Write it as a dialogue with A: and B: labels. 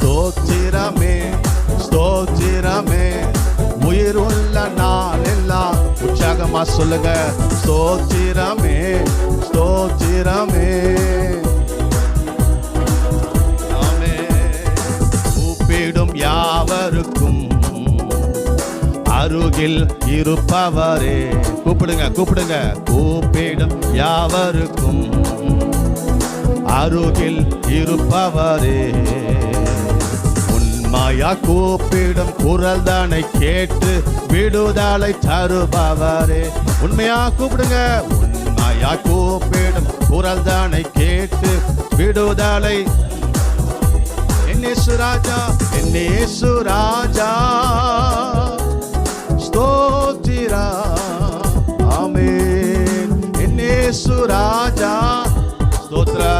A: ஸ்தோத்திரமே ஸ்தோத்திரமே. உயிர் உள்ள நாள் எல்லாம் உற்சாகமா சொல்லுங்க. ஸ்தோத்திரமே ஸ்தோத்திரமே. கூப்பிடும் யாவருக்கும் அருகில் இருப்பவரே. கூப்பிடுங்க கூப்பிடுங்க. கூப்பிடும் யாவருக்கும் அருகில் இருப்பவரே. உண்மையா கூப்பிடும் குரல் தானை கேட்டு விடுதலை தருபவரே. உண்மையா கூப்பிடுங்க. உண்மையா கூப்பிடும் குரல் தானை கேட்டு விடுதலை. என்னேசு ராஜா என்னேசு ராஜா. ஸ்தோத்திரா. ஆமே என்னேசு ராஜா. ஸ்தோத்ரா